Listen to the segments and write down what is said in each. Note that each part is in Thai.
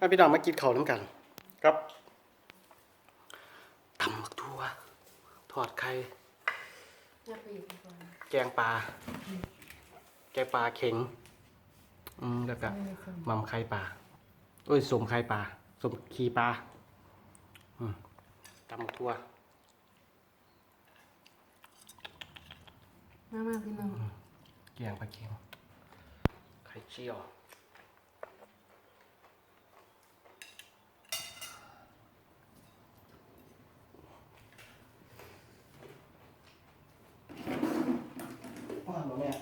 มาพี่น้องมากินข้าวน้ำกัน ครับตำบักทั่วทอดไข่น่าไปอยู่ก่อนแกงปลา แกงปลาเข็ง อืมแล้วก็ไม่ได้ส่งหมัมไข่ปลาโอ้ยสมไข่ปลาสมขีปลาอืมตำบักทั่วมามาพี่น้องแกงปลาเข็งไข่เจียว ว่าหนูเนี่ย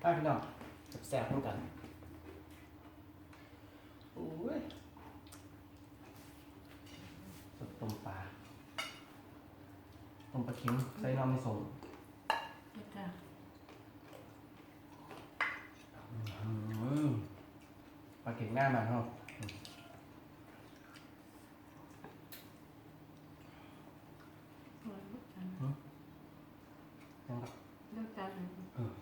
ไปพี่น้องแซ่บๆเหมือนกันโอ้ยสดต้มปลาต้มปลาเค็มใส่น้ำไม่ส่งแล้วก็อืมปลาเค็มง่ายมากครับ หัวลูกจาน ยังครับ ลูกจาน อืม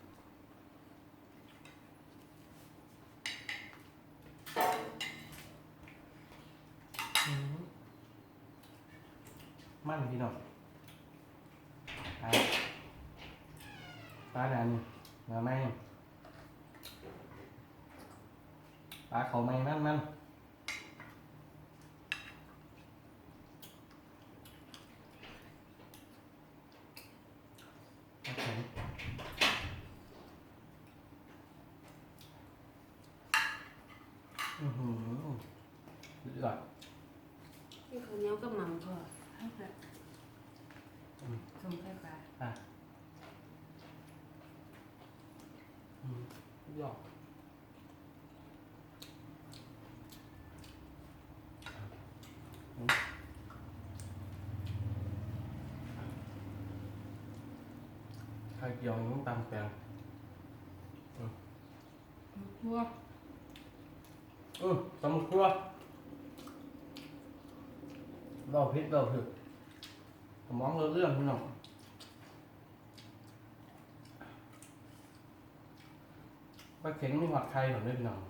อืม มันพี่น้องปลาดันมาไหมปลาเขาไหมมันมั่นอือหือเลือดนี่ข้าวเนียวกับม่ำก็ให้แบบอืมสมไข่ปลาอะอืมยอดอืมไข่เจียวน้ำตาลแปลงหัวอืมตำครัวเราพิษเราถึกส มองเรื่องพี่น้องปลาเข็งมีหอดไข่หน่อยด้วยพี่น้อง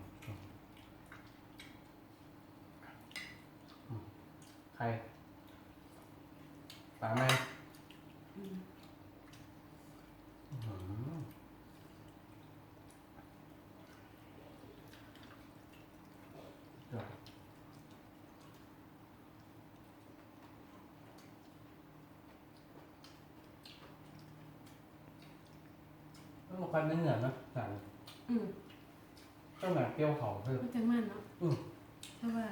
อืมไข่ปลาไหม อืม อื้อหือเดี๋ยว ต้องคอยไม่เหนื่อยนะหนังอืมต้องหนังเปรี้ยวเขาเพิ่มก็จะมันเนาะอืม เพราะว่า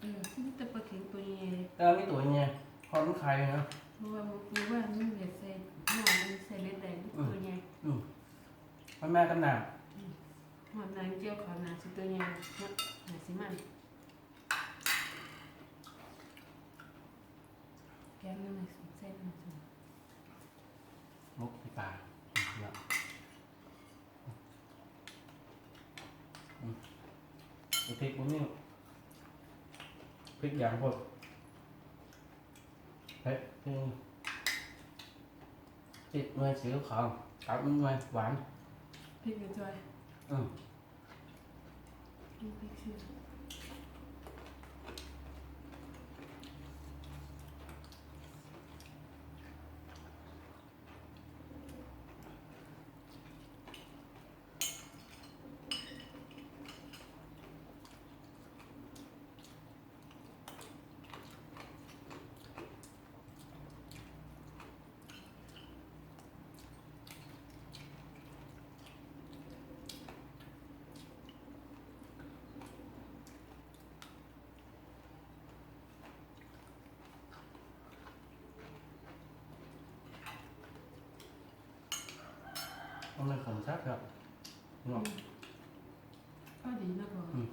เออมันจะปลาเข็งตัวใหญ่เลยแต่ไม่ตัวเนี่ยคอนไข่นะ เพราะว่ามันว่ามันเห็ดใส่หม้อมันใส่เล็ดแดงตัวใหญ่อืมมันแม่กันหนาหอมนางเจียวขาวหนาสิตัวใหญ่เนาะหนาสิมันแกงมันสมเส้นมันสมมุกที่ปลาเนี่ยอืม เอาพริกมันนี่พริกอย่างพดเฮ้ยนี่ติดหน่วยสีขาวตัดมันหน่วยหวานพริกกระจอยอืมพริกพ ริกชื่อมันเป็นของชัดครับเนาะก็ดีนะบอกอืม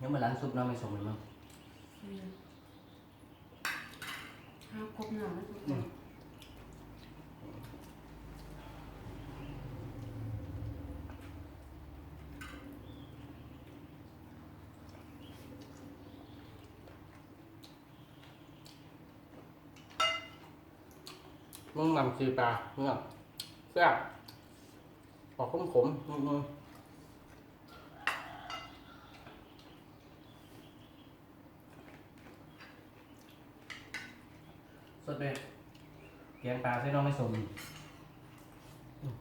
ยังมาล้างซุปน้ำไม่สมเลยมั้งห้าวครบหน่อยนะทุกคอืน มึงนำซีปลาเนี่ยแซ่บออกขมขมอืมสดเลยแกงปลาใส่น้องไม่สมอืม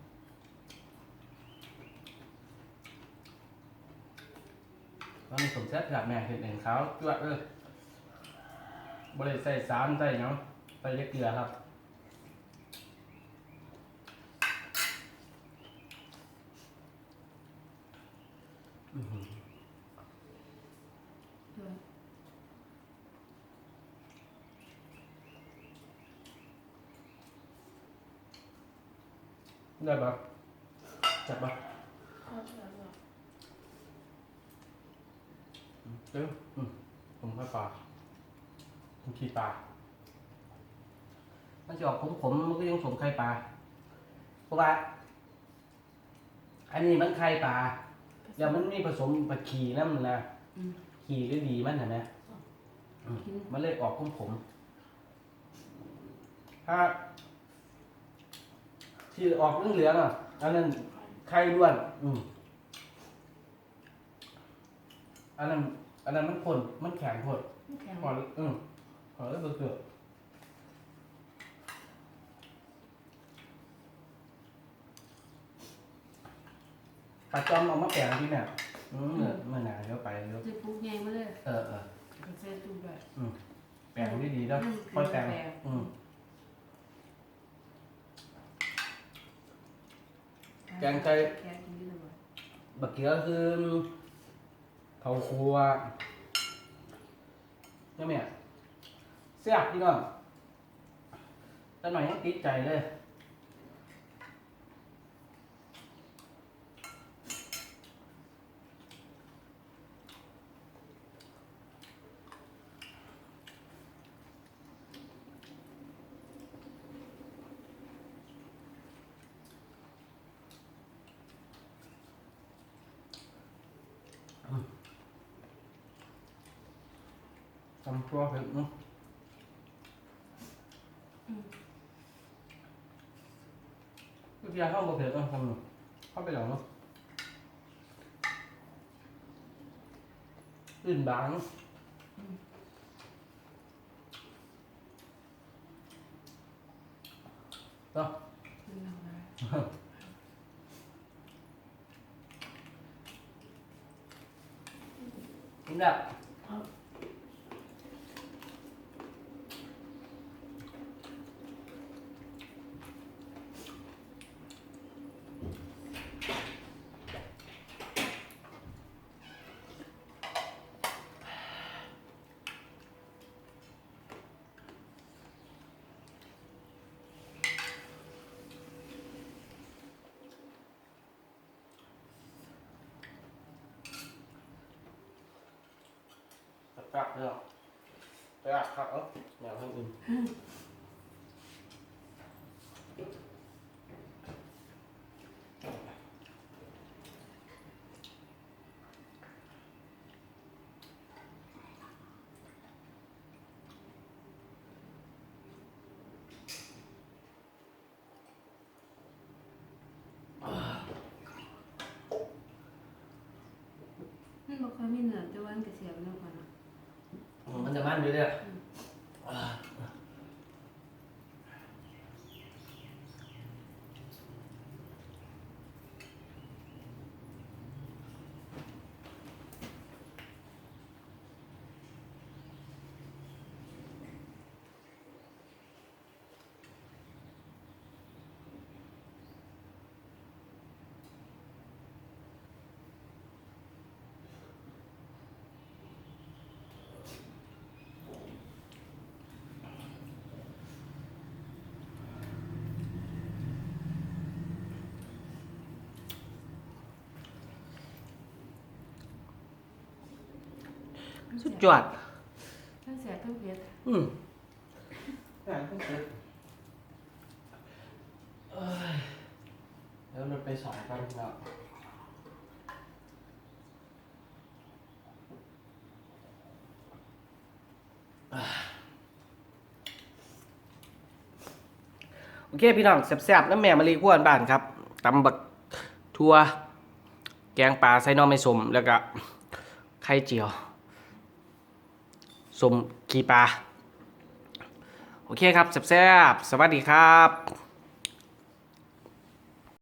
น้องไม่สมแซ่บแบบแม่เห็นเห็นเขาจวดเลยบริใส่สารใส่หยังใส่เล็กเกลือครับ อื้อหือ เออ ได้ปะจับปะเอาเออผมค่อยปลาผมขี้ปลามันจะออกขมขมมันก็ยังสมไข่ปลาเพราะว่า อันนี้มันไข่ปลา แล้วมันมีผสมปลาขี่นั่นมันนะอืม ขี่หรือดีมันเห็นไหมอืมกินมันเลยออกขมขมๆถ้า ที่ออกเหลืองๆอะอันนั้นไข่ล้วน อืมอันนั้น อันนั้นมันผลมันแข็งผลน้ำแข็งขออืมขอแล้วเบอร์เกือบ ปลาจอมเอามาแปลงที่เนี่ยอืมเมื่อเมื่อหนาเดี๋ยวไปเดี๋ยวจะปลูกใหญ่มาเลยเออเออก็ใส่ตู้แบบแปลงดีดีๆแล้วอืมค่อยแปลงแปลงอืมแกงไก่แกงกินได้เลยบักเกียคือเขาครัวเนี่ยแม่เสียบพี่น้องแต่หน่อยยังติดใจเลยำตัวเผ็ดเนาะก็เพียเข้ามาเผ็ดเนาะทำเนาะเข้าไปหลังเนาะลื่นบางเนาะเนาะกินเอาไว้นี่แหละ กักเลยอะไปกักครับเอ้าแนวให้อื่นมันบอกว่ามีเนื้อแต่ว่ามันกระเสียบเนื้อก่อน 觉得 สุดยอดทั้งเสียทั้งเพียรอืมแล้วมันไปสองกันงแล้วโอเคพี่น้องแซ่บๆน้ำแม่มะลิขวนบ้านครับตำบักทั่วแกงปลาไส้นอไม่สมแล้วก็ไข่เจียว สมขีปลาโอเคครับแซ่บสวัสดีครับ